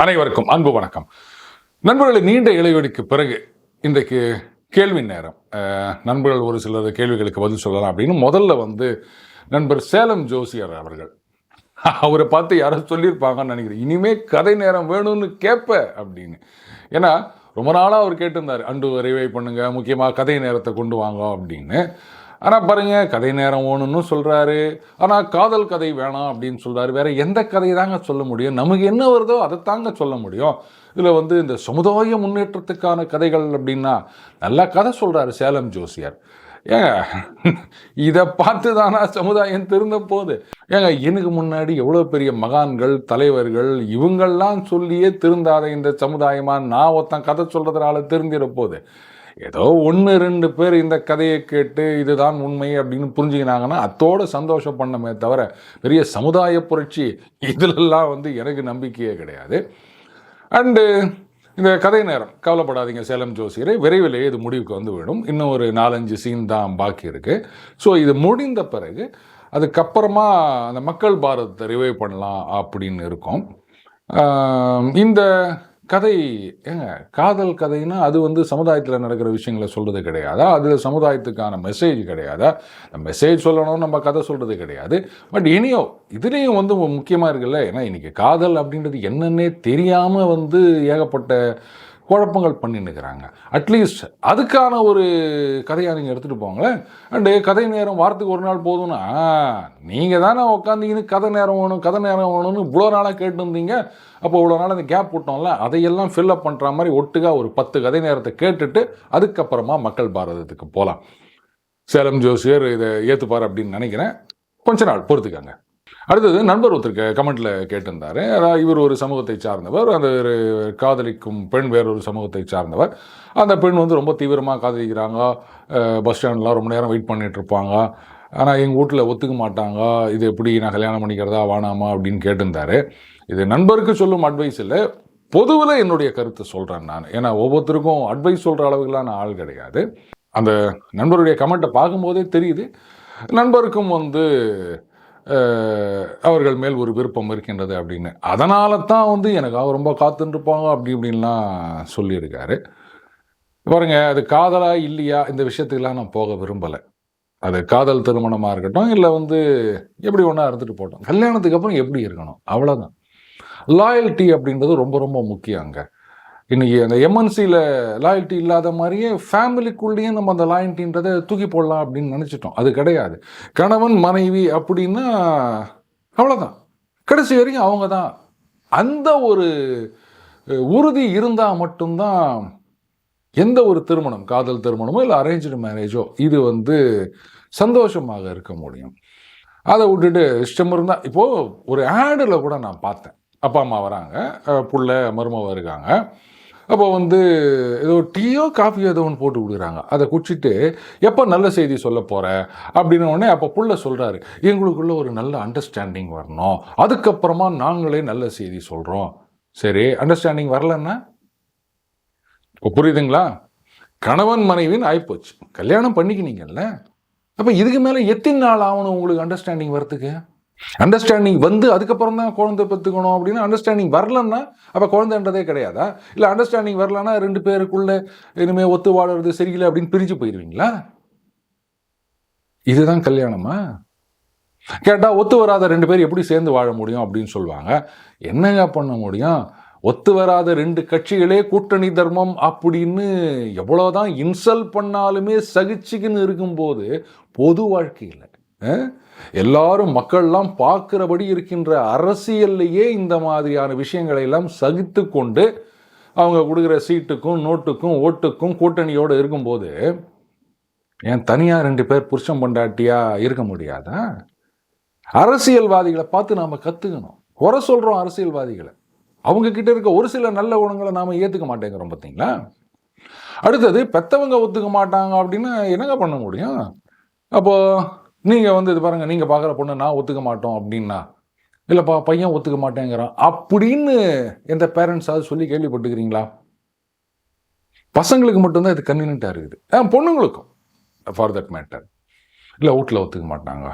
அனைவருக்கும் அன்பு வணக்கம். நண்பர்களை நீண்ட இடைவெளிக்கு பிறகு இன்றைக்கு கேள்வி நேரம். நண்பர்கள் ஒரு சிலர் கேள்விகளுக்கு பதில் சொல்லலாம் அப்படின்னு முதல்ல வந்து நண்பர் சேலம் ஜோசியர் அவர்கள். அவரை பார்த்து யாரோ சொல்லியிருப்பாங்கன்னு நினைக்கிறேன். இனிமே கதை நேரம் வேணும்னு கேட்ப அப்படின்னு. ஏன்னா ரொம்ப நாளாக அவர் கேட்டிருந்தார் அண்டு விரைவை பண்ணுங்க முக்கியமாக கதை நேரத்தை கொண்டு வாங்க அப்படின்னு. ஆனால் பாருங்க கதை நேரம் ஓணுன்னு சொல்கிறாரு ஆனால் காதல் கதை வேணாம் அப்படின்னு சொல்கிறாரு வேற எந்த கதையை தாங்க சொல்ல முடியும்? நமக்கு என்ன வருதோ அதை தாங்க சொல்ல முடியும். இதில் வந்து இந்த சமுதாய முன்னேற்றத்துக்கான கதைகள் அப்படின்னா நல்லா கதை சொல்கிறாரு சேலம் ஜோசியார். ஏங்க இதை பார்த்து தானா சமுதாயம் திருந்த போகுது? ஏங்க எனக்கு முன்னாடி எவ்வளோ பெரிய மகான்கள் தலைவர்கள் இவங்கெல்லாம் சொல்லியே திருந்தாத இந்த சமுதாயமாக நான் ஒருத்தன் கதை சொல்கிறதுனால திருந்திட போகுது. ஏதோ ஒன்று ரெண்டு பேர் இந்த கதையை கேட்டு இதுதான் உண்மை அப்படின்னு புரிஞ்சுக்கினாங்கன்னா அத்தோடு சந்தோஷம் பண்ணமே தவிர பெரிய சமுதாய புரட்சி இதிலெல்லாம் வந்து எனக்கு நம்பிக்கையே கிடையாது. அண்டு இந்த கதை நேரம். கவலைப்படாதீங்க சேலம் ஜோசியரை. விரைவிலேயே இது முடிவுக்கு வந்து விடும். இன்னும் ஒரு நாலஞ்சு சீன் தான் பாக்கி இருக்குது ஸோ இது முடிந்த பிறகு அதுக்கப்புறமா அந்த மக்கள் பாரதத்தை ரிவைவ் பண்ணலாம் அப்படின்னு இருக்கும். இந்த கதை ஏங்க காதல் கதைன்னா அது வந்து சமுதாயத்தில் நடக்கிற விஷயங்களை சொல்கிறது கிடையாதா? அது சமுதாயத்துக்கான மெசேஜ் கிடையாதா? மெசேஜ் சொல்லணும் நம்ம கதை சொல்கிறது கிடையாது. பட் இனியோ இதுலேயும் வந்து முக்கியமாக இருக்குல்ல ஏன்னா இன்றைக்கி காதல் அப்படின்றது என்னன்னே தெரியாமல் வந்து ஏகப்பட்ட குழப்பங்கள் பண்ணின்னுக்கிறாங்க. அட்லீஸ்ட் அதுக்கான ஒரு கதையாக நீங்கள் எடுத்துகிட்டு போங்களேன். அண்டு கதை நேரம் வாரத்துக்கு ஒரு நாள் போதும்னா நீங்கள் தானே உட்காந்தீங்கன்னு கதை நேரம் வேணும் கதை நேரம் வேணும்னு இவ்வளோ நாளாக கேட்டுருந்தீங்க அப்போ இவ்வளோ நாள் அந்த கேப் விட்டோம்ல அதையெல்லாம் ஃபில்லப் பண்ணுற மாதிரி ஒட்டுக்கா ஒரு பத்து கதை நேரத்தை கேட்டுட்டு அதுக்கப்புறமா மக்கள் பாரதத்துக்கு போகலாம் சேலம் ஜோசியர் இதை ஏற்றுப்பார் அப்படின்னு நினைக்கிறேன். கொஞ்ச நாள் பொறுத்துக்கங்க. அடுத்தது நண்பர் ஒருத்தருக்கு கமெண்ட்டில் கேட்டிருந்தார். அதாவது இவர் ஒரு சமூகத்தை சார்ந்தவர் அந்த ஒரு காதலிக்கும் பெண் வேறொரு சமூகத்தை சார்ந்தவர். அந்த பெண் வந்து ரொம்ப தீவிரமாக காதலிக்கிறாங்க. பஸ் ஸ்டாண்ட்லாம் ரொம்ப நேரம் வெயிட் பண்ணிகிட்ருப்பாங்க இருப்பாங்க ஆனால் எங்கள் வீட்டில் ஒத்துக்க மாட்டாங்க. இது எப்படி நான் கல்யாணம் பண்ணிக்கிறதா வானாமா அப்படின்னு கேட்டிருந்தார். இது நண்பருக்கு சொல்லும் அட்வைஸ் இல்லை பொதுவில் என்னுடைய கருத்தை சொல்கிறேன் நான். ஏன்னா ஒவ்வொருத்தருக்கும் அட்வைஸ் சொல்கிற அளவுக்குலாம் நான் ஆள் கிடையாது. அந்த நண்பருடைய கமெண்ட்டை பார்க்கும்போதே தெரியுது. நண்பருக்கும் வந்து அவர்கள் மேல் ஒரு விருப்பம் இருக்கின்றது அப்படின்னு. அதனால தான் வந்து எனக்கு அவர் ரொம்ப காத்துருப்பாங்க அப்படி இப்படின்லாம் சொல்லியிருக்காரு. பாருங்க அது காதலா இல்லையா? இந்த விஷயத்துக்கெல்லாம் நான் போக விரும்பலை. அது காதல் திருமணமாக இருக்கட்டும் இல்லை வந்து எப்படி ஒன்றா இருந்துட்டு போட்டோம் கல்யாணத்துக்கு அப்புறம் எப்படி இருக்கணும்? அவ்வளோதான் லாயல்ட்டி அப்படின்றது ரொம்ப ரொம்ப முக்கியம் அங்கே. இன்னைக்கு அந்த எம்என்சியில் லாயல்ட்டி இல்லாத மாதிரியே ஃபேமிலிக்குள்ளேயும் நம்ம அந்த லாயல்ட்டின்றதை தூக்கி போடலாம் அப்படின்னு நினச்சிட்டோம். அது கிடையாது. கணவன் மனைவி அப்படின்னா அவ்வளோதான் கடைசி வரைக்கும் அவங்க தான் அந்த ஒரு உறுதி இருந்தால் மட்டும்தான் எந்த ஒரு திருமணம் காதல் திருமணமோ இல்லை அரேஞ்சு மேரேஜோ இது வந்து சந்தோஷமாக இருக்க முடியும். அதை விட்டுட்டு இஷ்டம் இருந்தால் இப்போது ஒரு ஆடில் கூட நான் பார்த்தேன். அப்பா அம்மா வராங்க புள்ள மருமவ இருக்காங்க. அப்போ வந்து ஏதோ டீயோ காஃபியோ ஏதோ ஒன்று போட்டு கொடுக்குறாங்க. அதை குடிச்சிட்டு எப்போ நல்ல செய்தி சொல்ல போகிற அப்படின்னு உடனே அப்போ புள்ள சொல்கிறாரு எங்களுக்குள்ள ஒரு நல்ல அண்டர்ஸ்டாண்டிங் வரணும். அதுக்கப்புறமா நாங்களே நல்ல செய்தி சொல்கிறோம் சரி அண்டர்ஸ்டாண்டிங் வரலன்னா? இப்போ புரியுதுங்களா? கணவன் மனைவின்னு ஆயிப்போச்சு. கல்யாணம் பண்ணிக்கினீங்கல்ல. அப்போ இதுக்கு மேலே எத்தனை நாள் ஆகணும் உங்களுக்கு அண்டர்ஸ்டாண்டிங் வரத்துக்கு அண்டர்ஸ்டாண்டிங் வந்து அதுக்கப்புறம் தான் குழந்தை பெற்றுக்கணும் அப்படின்னு அண்டர்ஸ்டாண்டிங் வரலன்னா அப்போ குழந்தைன்றதே கிடையாதா? இல்லை அண்டர்ஸ்டாண்டிங் வரலன்னா ரெண்டு பேருக்குள்ள இனிமேல் ஒத்து வாழறது சரியில்லை அப்படின்னு பிரிஞ்சு போயிடுவீங்களா? இதுதான் கல்யாணமா? கேட்டால் ஒத்து வராத ரெண்டு பேர் எப்படி சேர்ந்து வாழ முடியும் அப்படின்னு சொல்லுவாங்க. என்னங்க பண்ண முடியும்? ஒத்து வராத ரெண்டு கட்சிகளே கூட்டணி தர்மம் அப்படின்னு எவ்வளோதான் இன்சல்ட் பண்ணாலுமே சகிச்சுக்குன்னு இருக்கும்போது பொது வாழ்க்கையில் எல்லாரும் மக்கள்லாம் பார்க்கிறபடி இருக்கின்ற அரசியல்லையே இந்த மாதிரியான விஷயங்களை எல்லாம் சகித்து கொண்டு அவங்க கொடுக்குற சீட்டுக்கும் நோட்டுக்கும் ஓட்டுக்கும் கூட்டணியோடு இருக்கும்போது ஏன் தனியாக ரெண்டு பேர் புருஷன் பொண்டாட்டியாக இருக்க முடியாதா? அரசியல்வாதிகளை பார்த்து நாம் கற்றுக்கணும் குறை சொல்கிறோம் அரசியல்வாதிகளை. அவங்கக்கிட்ட இருக்க ஒரு சில நல்ல குணங்களை நாம் ஏற்றுக்க மாட்டேங்கிறோம் பார்த்தீங்களா? அடுத்தது பெத்தவங்க ஒத்துக்க மாட்டாங்க அப்படின்னு என்னங்க பண்ண முடியும்? அப்போது நீங்கள் வந்து இது பாருங்கள் நீங்கள் பார்க்குற பொண்ணு நான் ஒத்துக்க மாட்டோம் அப்படின்னா இல்லைப்பா பையன் ஒத்துக்க மாட்டேங்கிறான் அப்படின்னு எந்த பேரண்ட்ஸாவது சொல்லி கேள்விப்பட்டுக்கிறீங்களா பசங்களுக்கு மட்டும்தான் இது கன்வீனியண்ட்டாக இருக்குது. ஆ பொண்ணுங்களுக்கும் ஃபார் தட் மேட்டர் இல்லை வீட்டில் ஒத்துக்க மாட்டாங்க.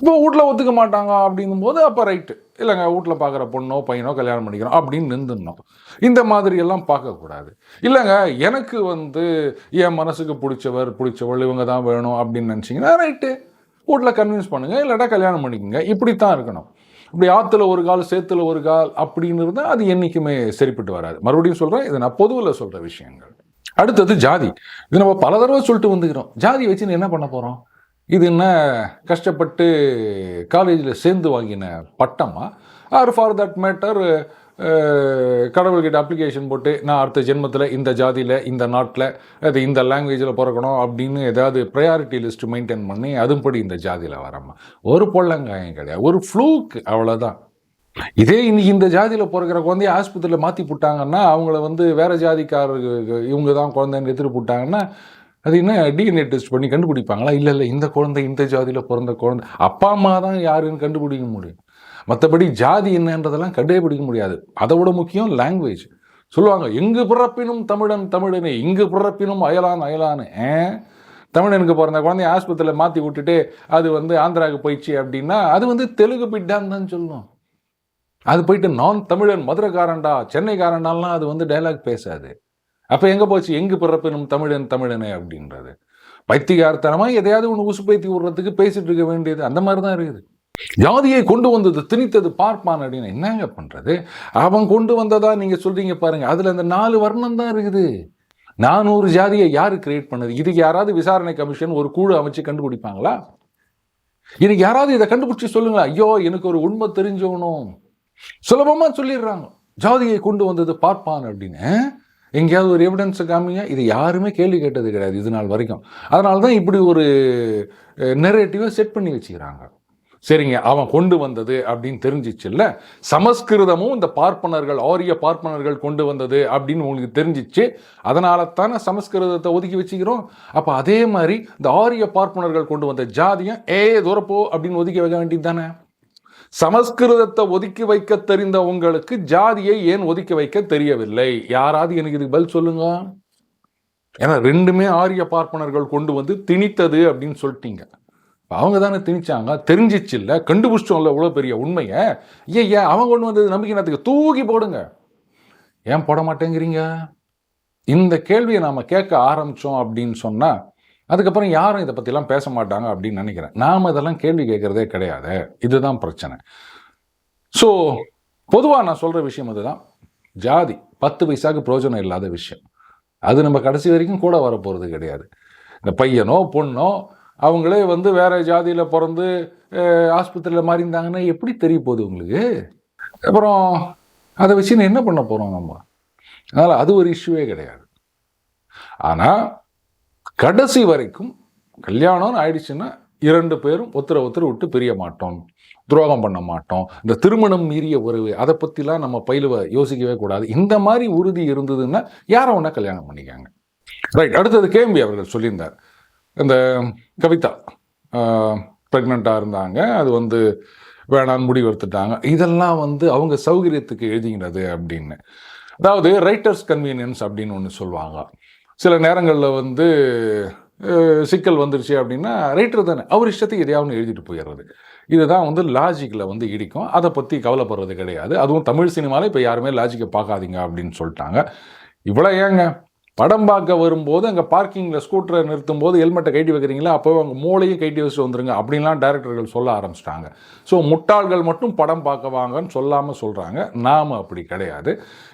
இப்போ வீட்டில் ஒத்துக்க மாட்டாங்க அப்படின்னும் போது அப்போ ரைட்டு இல்லைங்க வீட்டில் பார்க்குற பொண்ணோ பையனோ கல்யாணம் பண்ணிக்கிறோம் அப்படின்னு நின்றுடணும். இந்த மாதிரி எல்லாம் பார்க்கக்கூடாது. இல்லைங்க எனக்கு வந்து என் மனசுக்கு பிடிச்சவர் பிடிச்சவள் இவங்க தான் வேணும் அப்படின்னு நினச்சிங்கன்னா ரைட்டு வீட்டில் கன்வின்ஸ் பண்ணுங்கள் இல்லாட்டா கல்யாணம் பண்ணிக்கோங்க. இப்படித்தான் இருக்கணும். இப்படி ஆற்றுல ஒரு கால் சேத்துல ஒரு கால் அப்படின்னு இருந்தால் அது என்றைக்குமே சரிப்பட்டு வராது. மறுபடியும் சொல்கிறேன் இது நான் பொதுவில் சொல்கிற விஷயங்கள். அடுத்தது ஜாதி. இது நம்ம பல தடவை சொல்லிட்டு வந்துக்கிறோம். ஜாதி வச்சு என்ன பண்ண போகிறோம் இது என்ன கஷ்டப்பட்டு காலேஜில் சேர்ந்து வாங்கின பட்டமா? ஆர் ஃபார் தட் மேட்டர் கடவுள்கிட்ட அப்ளிகேஷன் போட்டு நான் அடுத்த ஜென்மத்தில் இந்த ஜாதியில் இந்த நாட்டில் அது இந்த லாங்குவேஜில் பிறக்கணும் அப்படின்னு ஏதாவது ப்ரையாரிட்டி லிஸ்ட் மெயின்டைன் பண்ணி அதுபடி இந்த ஜாதியில் வரமா. ஒரு பொள்ளங்காயம் கிடையாது. ஒரு ஃப்ளூக் அவ்வளோதான் இதே இன்னைக்கு இந்த ஜாதியில் பிறக்கிற குழந்தைய ஆஸ்பத்திரியில் மாற்றி போட்டாங்கன்னா அவங்கள வந்து வேற ஜாதிக்காரருக்கு இவங்க தான் குழந்தைன்னு எடுத்துகிட்டு போட்டாங்கன்னா அது என்ன டிஎன்ஏ டெஸ்ட் பண்ணி கண்டுபிடிப்பாங்களா? இல்லை இல்லை இந்த குழந்தை இந்த ஜாதியில் பிறந்த குழந்தை அப்பா அம்மா தான் யாருன்னு கண்டுபிடிக்க முடியும். மற்றபடி ஜாதி என்னன்றதெல்லாம் கண்டுபிடிக்க முடியாது. அதை விட முக்கியம் லாங்குவேஜ் சொல்லுவாங்க எங்கு பிறப்பினும் தமிழன் தமிழனே இங்கு பிறப்பினும் அயலான் அயலானு. தமிழனுக்கு பிறந்த குழந்தைய ஆஸ்பத்திரியில் மாற்றி விட்டுட்டு அது வந்து ஆந்திராவுக்கு போயிடுச்சு அப்படின்னா அது வந்து தெலுங்கு பிட்டான்னு தான் சொல்லணும் அது போயிட்டு நான் தமிழன் மதுரைக்காரன்டா சென்னைக்காரன்டாலாம் அது வந்து டைலாக் பேசாது. அப்போ எங்கே போச்சு? எங்கு பிறப்பினும் தமிழன் தமிழனே அப்படின்றது. பைத்திகார்த்தனமாக எதையாவது ஒன்று உசுப்பைத்தி விடுறதுக்கு பேசிகிட்டு இருக்க வேண்டியது அந்த மாதிரி தான் இருக்குது. ஜாதியை கொண்டு வந்தது திணித்தது பார்ப்பான் அப்படின்னு என்னங்க பண்ணுறது அவன் கொண்டு வந்ததா நீங்கள் சொல்கிறீங்க பாருங்க. அதில் அந்த நாலு வர்ணம் தான் இருக்குது. நானூறு ஜாதியை யார் கிரியேட் பண்ணது? இதுக்கு யாராவது விசாரணை கமிஷன் ஒரு குழு அமைச்சு கண்டுபிடிப்பாங்களா? எனக்கு யாராவது இதை கண்டுபிடிச்சி சொல்லுங்களா? ஐயோ எனக்கு ஒரு உண்மை தெரிஞ்சவனும் சுலபமாக சொல்லிடுறாங்க. ஜாதியை கொண்டு வந்தது பார்ப்பான் அப்படின்னு எங்கேயாவது ஒரு எவிடன்ஸை காமிங்க. இது யாருமே கேள்வி கேட்டது கிடையாது இது நாள் வரைக்கும். அதனால தான் இப்படி ஒரு நெரேட்டிவை செட் பண்ணி வச்சுக்கிறாங்க. சரிங்க அவன் கொண்டு வந்தது அப்படின்னு தெரிஞ்சிச்சுல்ல? சமஸ்கிருதமும் இந்த பார்ப்பனர்கள் ஆரிய பார்ப்பனர்கள் கொண்டு வந்தது அப்படின்னு உங்களுக்கு தெரிஞ்சிச்சு. அதனால தானே சமஸ்கிருதத்தை ஒதுக்கி வச்சுக்கிறோம். அப்போ அதே மாதிரி இந்த ஆரிய பார்ப்பனர்கள் கொண்டு வந்த ஜாதியம் ஏ தூரப்போ அப்படின்னு ஒதுக்கி வைக்க வேண்டியது தானே? சமஸ்கிருதத்தை ஒதுக்கி வைக்க தெரிந்த உங்களுக்கு ஜாதியை ஏன் ஒதுக்கி வைக்க தெரியவில்லை? யாராவது எனக்கு இதுக்கு பதில் சொல்லுங்க. ஏன்னா ரெண்டுமே ஆரிய பார்ப்பனர்கள் கொண்டு வந்து திணித்தது அப்படின்னு சொல்லிட்டீங்க. அவங்க தானே திணிச்சாங்க? தெரிஞ்சிச்சு இல்லை? கண்டுபிடிச்சோம்ல இவ்வளோ பெரிய உண்மையை? ஏன் ஏன்? அவங்க கொண்டு வந்தது நம்பிக்கை நேரத்துக்கு தூக்கி போடுங்க. ஏன் போட மாட்டேங்கிறீங்க? இந்த கேள்வியை நாம் கேட்க ஆரம்பித்தோம் அப்படின்னு சொன்னால் அதுக்கப்புறம் யாரும் இதை பற்றிலாம் பேச மாட்டாங்க அப்படின்னு நினைக்கிறேன். நாம் இதெல்லாம் கேள்வி கேட்குறதே கிடையாது. இதுதான் பிரச்சனை. ஸோ பொதுவாக நான் சொல்கிற விஷயம் அதுதான். ஜாதி பத்து பைசாக்கு பிரயோஜனம் இல்லாத விஷயம். அது நம்ம கடைசி வரைக்கும் கூட வரப்போகிறது கிடையாது. இந்த பையனோ பொண்ணோ அவங்களே வந்து வேறு ஜாதியில் பிறந்து ஆஸ்பத்திரியில் மாறியிருந்தாங்கன்னா எப்படி தெரிய போகுது உங்களுக்கு? அப்புறம் அதை வச்சு என்ன பண்ண போகிறோம் நம்ம? அதனால் அது ஒரு இஷ்யூவே கிடையாது. ஆனால் கடைசி வரைக்கும் கல்யாணம்னு ஆயிடுச்சுன்னா இரண்டு பேரும் ஒருத்தர ஒருத்தர் விட்டு பிரிய மாட்டோம். துரோகம் பண்ண மாட்டோம். இந்த திருமணம் மீறிய உறவு அதை பற்றிலாம் நம்ம பயிலுவ யோசிக்கவே கூடாது. இந்த மாதிரி உறுதி இருந்ததுன்னா யாரை ஒன்றா கல்யாணம் பண்ணிக்காங்க. ரைட் அடுத்தது கேம்பி அவர்கள் சொல்லியிருந்தார். இந்த கவிதா ப்ரெக்னெண்ட்டாக இருந்தாங்க. அது வந்து வேணான்னு முடிவு எடுத்துட்டாங்க இதெல்லாம் வந்து அவங்க சௌகரியத்துக்கு எழுதிங்கிறது அப்படின்னு. அதாவது ரைட்டர்ஸ் கன்வீனியன்ஸ் அப்படின்னு ஒன்று சொல்லுவாங்க. சில நேரங்களில் வந்து சிக்கல் வந்துருச்சு அப்படின்னா ரைட்டர் தானே. அவர் இஷ்டத்துக்கு எதையாவது எழுதிட்டு போயிடுறது. இதுதான் வந்து லாஜிக்கில் வந்து இடிக்கும். அதை பற்றி கவலைப்படுறது கிடையாது. அதுவும் தமிழ் சினிமாவில் இப்போ யாருமே லாஜிக்கை பார்க்காதீங்க அப்படின்னு சொல்லிட்டாங்க. இவ்வளோ ஏங்க? படம் பார்க்க வரும்போது அங்கே பார்க்கிங்கில் ஸ்கூட்டரை நிறுத்தும் போது ஹெல்மெட்டை கைட்டி வைக்கிறீங்களா? அப்போ அவங்க மூளையும் கைட்டி வச்சுட்டு வந்துருங்க அப்படின்லாம் டேரக்டர்கள் சொல்ல ஆரம்பிச்சிட்டாங்க. ஸோ முட்டாள்கள் மட்டும் படம் பார்க்க வாங்கன்னு சொல்லாமல் சொல்கிறாங்க நாம் அப்படி கிடையாது.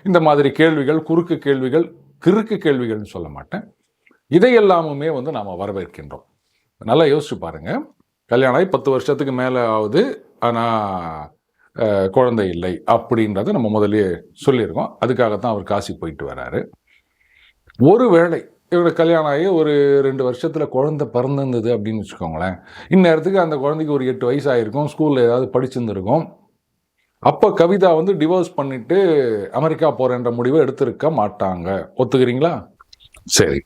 இந்த மாதிரி கேள்விகள் குறுக்கு கேள்விகள் கிறுக்கு கேள்விகள்னு சொல்ல மாட்டேன். இதையெல்லாமுமே வந்து நாம் வரவேற்கின்றோம். நல்லா யோசிச்சு பாருங்கள் கல்யாணம் ஆகி பத்து வருஷத்துக்கு மேலே ஆகுது. ஆனால் குழந்தை இல்லை அப்படின்றத நம்ம முதலே சொல்லியிருக்கோம். அதுக்காகத்தான் அவர் காசி போயிட்டு வராரு. ஒருவேளை இவங்க கல்யாணம் ஆகி ஒரு ரெண்டு வருஷத்தில் குழந்தை பிறந்திருந்தது அப்படின்னு வச்சுக்கோங்களேன். இந்நேரத்துக்கு அந்த குழந்தைக்கு ஒரு எட்டு வயசு ஆகிருக்கும் ஸ்கூலில் ஏதாவது படிச்சிருந்துருக்கும். அப்போ கவிதா வந்து டிவோர்ஸ் பண்ணிட்டு அமெரிக்கா போகிறேன்ற முடிவை எடுத்திருக்க மாட்டாங்க. ஒத்துக்கிறீங்களா? சரி.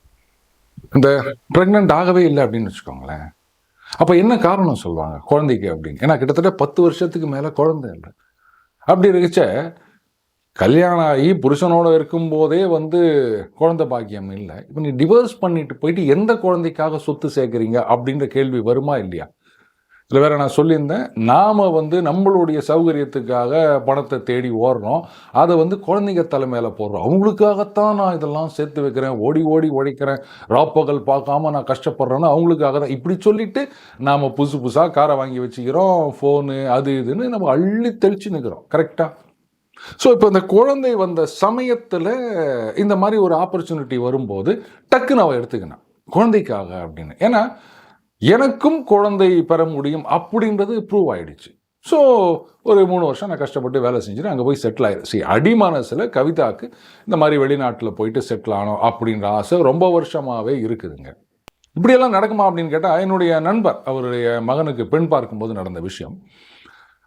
இந்த ப்ரெக்னென்ட் ஆகவே இல்லை அப்படின்னு வச்சுக்கோங்களேன். அப்போ என்ன காரணம் சொல்லுவாங்க குழந்தைக்கு அப்படின்னு? ஏன்னா கிட்டத்தட்ட பத்து வருஷத்துக்கு மேலே குழந்தை இல்லை. அப்படி இருக்கச்ச கல்யாணம் ஆகி புருஷனோட இருக்கும்போதே வந்து குழந்தை பாக்கியம் இல்லை. இப்போ நீ டிவோர்ஸ் பண்ணிட்டு போயிட்டு எந்த குழந்தைக்காக சொத்து சேர்க்குறீங்க அப்படின்ற கேள்வி வருமா இல்லையா? இதில் வேறு நான் சொல்லியிருந்தேன். நாம் வந்து நம்மளுடைய சௌகரியத்துக்காக பணத்தை தேடி ஓடுறோம். அதை வந்து குழந்தைங்க தலைமையில் போடுறோம். அவங்களுக்காகத்தான் நான் இதெல்லாம் சேர்த்து வைக்கிறேன். ஓடி ஓடி உழைக்கிறேன். ராப்பகல் பார்க்காம நான் கஷ்டப்படுறேன்னு அவங்களுக்காக தான். இப்படி சொல்லிட்டு நாம் புதுசு புதுசாக காரை வாங்கி வச்சுக்கிறோம். ஃபோனு அது இதுன்னு நம்ம அள்ளி தெளிச்சு நிற்கிறோம் கரெக்டாக ஸோ இப்போ இந்த குழந்தை வந்த சமயத்தில் இந்த மாதிரி ஒரு ஆப்பர்ச்சுனிட்டி வரும்போது டக்குன்னு அவள் எடுத்துக்கினான். குழந்தைக்காக அப்படின்னு. ஏன்னா எனக்கும் குழந்தை பெற முடியும் அப்படின்றது ப்ரூவ் ஆகிடுச்சு ஸோ ஒரு மூணு வருஷம் நான் கஷ்டப்பட்டு வேலை செஞ்சுட்டு அங்கே போய் செட்டில் ஆயிரு. சரி கவிதாக்கு இந்த மாதிரி வெளிநாட்டில் போயிட்டு செட்டில் ஆனோம் அப்படின்ற ஆசை ரொம்ப வருஷமாகவே இருக்குதுங்க. இப்படியெல்லாம் நடக்குமா அப்படின்னு கேட்டால் என்னுடைய நண்பர் அவருடைய மகனுக்கு பெண் பார்க்கும்போது நடந்த விஷயம்.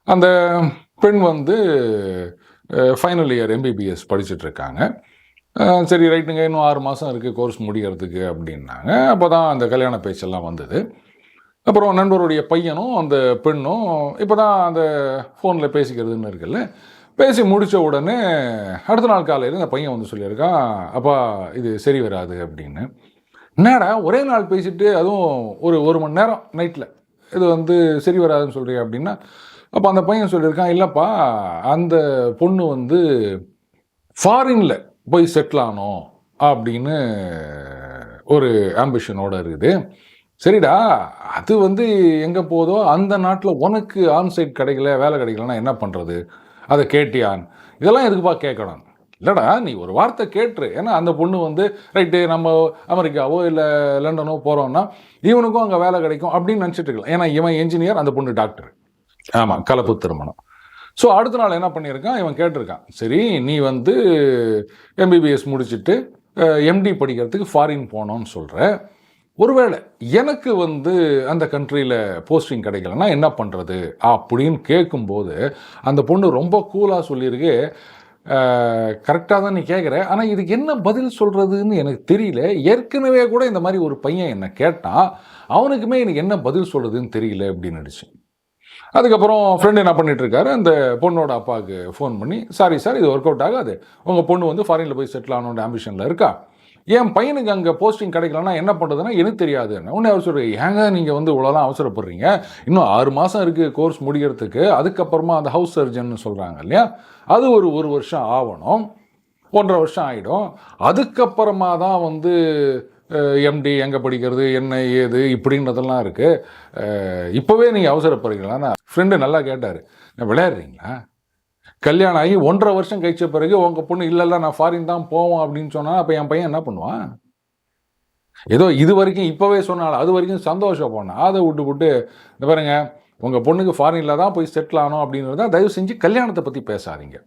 அந்த பெண் வந்து ஃபைனல் இயர் எம்பிபிஎஸ் படிச்சுட்டு இருக்காங்க சரி ரைட்டுங்க இன்னும் ஆறு மாதம் இருக்குது கோர்ஸ் முடிகிறதுக்கு அப்படின்னாங்க. அப்போ தான் அந்த கல்யாண பேச்செல்லாம் வந்தது. அப்புறம் நண்பருடைய பையனும் அந்த பெண்ணும் இப்போ தான் அந்த ஃபோனில் பேசிக்கிறதுன்னு இருக்குல்ல பேசி முடித்த உடனே அடுத்த நாள் காலையில் அந்த பையன் வந்து சொல்லியிருக்கான் அப்பா இது சரி வராது அப்படின்னு. என்னடா ஒரே நாள் பேசிட்டு அதுவும் ஒரு ஒரு மணி நேரம் நைட்டில் இது வந்து சரி வராதுன்னு சொல்கிறீங்க அப்படின்னா அப்போ அந்த பையன் சொல்லியிருக்கான் இல்லைப்பா அந்த பொண்ணு வந்து ஃபாரினில் போய் செட்டில் ஆனோம் அப்படின்னு ஒரு ஆம்பிஷனோட இருக்குது. சரிடா அது வந்து எங்கே போதோ அந்த நாட்டில் உனக்கு ஆன்சைட் கிடைக்கல வேலை கிடைக்கலன்னா என்ன பண்ணுறது அதை கேட்டியான். இதெல்லாம் எதுக்குப்பா கேட்கணும்? இல்லைடா நீ ஒரு வார்த்தை கேட்டுரு. ஏன்னா அந்த பொண்ணு வந்து ரைட்டு நம்ம அமெரிக்காவோ இல்லை லண்டனோ போகிறோன்னா இவனுக்கும் அங்கே வேலை கிடைக்கும் அப்படின்னு நினச்சிட்டு இருக்கலாம். ஏன்னா இவன் என்ஜினியர் அந்த பொண்ணு டாக்டர் ஆமாம் கலப்பு திருமணம். ஸோ அடுத்த நாள் என்ன பண்ணியிருக்கான்? இவன் கேட்டிருக்கான் சரி நீ வந்து எம்பிபிஎஸ் முடிச்சுட்டு எம்டி படிக்கிறதுக்கு ஃபாரின் போனோன்னு சொல்கிற ஒருவேளை எனக்கு வந்து அந்த கண்ட்ரியில் போஸ்டிங் கிடைக்கலன்னா என்ன பண்ணுறது அப்படின்னு கேட்கும்போது அந்த பொண்ணு ரொம்ப கூலாக சொல்லியிருக்கு கரெக்டாக தான் நீ கேட்குற ஆனால் இதுக்கு என்ன பதில் சொல்கிறதுன்னு எனக்கு தெரியல. ஏற்கனவே கூட இந்த மாதிரி ஒரு பையன் என்னை கேட்டான். அவனுக்குமே எனக்கு என்ன பதில் சொல்கிறதுன்னு தெரியல அப்படின்னு நடிச்சு அதுக்கப்புறம் ஃப்ரெண்டு என்ன பண்ணிட்டு இருக்காரு அந்த பொண்ணோட அப்பாவுக்கு ஃபோன் பண்ணி சாரி சார் இது ஒர்க் அவுட் ஆகாது. உங்கள் பொண்ணு வந்து ஃபாரினில் போய் செட்டில் ஆகணுன்ற ஆம்பிஷனில் இருக்கா? என் பையனுக்கு அங்கே போஸ்டிங் கிடைக்கலன்னா என்ன பண்ணுறதுன்னா எனக்கு தெரியாது. உடனே அவர் சொல்ற ஏங்க நீங்கள் வந்து இவ்வளோலாம் அவசரப்படுறீங்க? இன்னும் ஆறு மாதம் இருக்குது கோர்ஸ் முடிகிறதுக்கு அதுக்கப்புறமா அந்த ஹவுஸ் சர்ஜன் சொல்கிறாங்க இல்லையா? அது ஒரு ஒரு வருஷம் ஆகணும். ஒன்றரை வருஷம் ஆகிடும் அதுக்கப்புறமா தான் வந்து எம்டி எங்கே படிக்கிறது என்ன ஏது இப்படின்றதெல்லாம் இருக்குது இப்போவே நீங்கள் அவசரப்படுறீங்களான்னு ஃப்ரெண்டு நல்லா கேட்டார். விளையாடுறீங்களா? கல்யாணம் ஆகி ஒன்றரை வருஷம் கழிச்ச பிறகு உங்கள் பொண்ணு இல்லைல்ல நான் ஃபாரின் தான் போவோம் அப்படின்னு சொன்னால் அப்போ என் பையன் என்ன பண்ணுவான்? ஏதோ இது வரைக்கும் இப்போவே சொன்னாலும் அது வரைக்கும் சந்தோஷம் போனேன் அதை விட்டு விட்டு இந்த பாருங்க உங்கள் பொண்ணுக்கு ஃபாரினில் தான் போய் செட்டில் ஆனோம் அப்படின்றத தயவு செஞ்சு கல்யாணத்தை பற்றி பேசாதீங்க.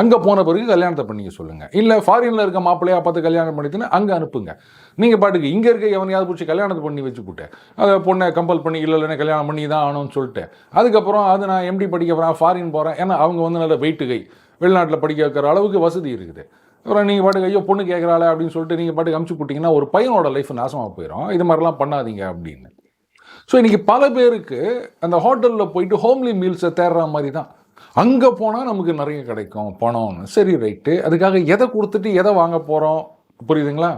அங்கே போன பிறகு கல்யாணத்தை பண்ணிக்க சொல்லுங்கள் இல்லை ஃபாரினில் இருக்க மாப்பிள்ளையாக பார்த்து கல்யாணம் பண்ணிட்டுன்னு அங்கே அனுப்புங்க. நீங்கள் பாட்டுக்கு இங்கே இருக்க எவனையாவது பிடிச்சி கல்யாணத்தை பண்ணி வச்சு போட்டேன் அதை பொண்ணை கம்பல் பண்ணி இல்லை இல்லைன்னா கல்யாணம் பண்ணி தான் ஆகணும்னு சொல்லிட்டு. அதுக்கப்புறம் அது நான் எம்டி படிக்க போகிறேன் ஃபாரின் போகிறேன் ஏன்னா அவங்க வந்து நல்ல வெயிட்டு கை. வெளிநாட்டில் படிக்க வைக்கிற அளவுக்கு வசதி இருக்குது. அப்புறம் நீங்கள் பாட்டுக்கு ஐயோ பொண்ணு கேட்குறாளே அப்படின்னு சொல்லிட்டு நீங்கள் பாட்டுக்கு அமுச்சு போட்டிங்கன்னா ஒரு பையனோட லைஃப் நாசமாக போயிடும் இது மாதிரிலாம் பண்ணாதீங்க அப்படின்னு. ஸோ இன்றைக்கி பல பேருக்கு அந்த ஹோட்டலில் போயிட்டு ஹோம்லி மீல்ஸை தேடுற மாதிரி தான். அங்கே போனால் நமக்கு நிறைய கிடைக்கும் பணம்னு சரி ரைட்டு அதுக்காக எதை கொடுத்துட்டு எதை வாங்க போகிறோம் புரியுதுங்களா?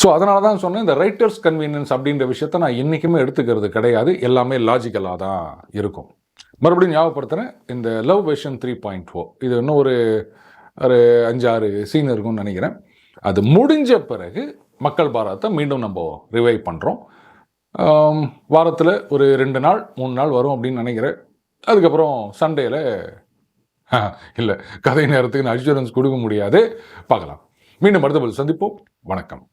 ஸோ அதனால தான் சொன்னேன் இந்த ரைட்டர்ஸ் கன்வீனியன்ஸ் அப்படின்ற விஷயத்த நான் என்றைக்குமே எடுத்துக்கிறது கிடையாது. எல்லாமே லாஜிக்கலாக தான் இருக்கும். மறுபடியும் ஞாபகப்படுத்துகிறேன் இந்த love version three point four இது இன்னும் ஒரு ஒரு அஞ்சாறு சீன் இருக்கும்னு நினைக்கிறேன். அது முடிஞ்ச பிறகு மக்கள் பாரத்தை மீண்டும் நம்ம ரிவைவ் பண்ணுறோம் வாரத்தில் ஒரு ரெண்டு நாள் மூணு நாள் வரும் அப்படின்னு நினைக்கிறேன். அதுக்கப்புறம் சண்டேல இல்லை கதை நேரத்துக்கு நான் அஷூரன்ஸ் கொடுக்க முடியாது. பார்க்கலாம். மீண்டும் அடுத்த பதில் சந்திப்போம். வணக்கம்.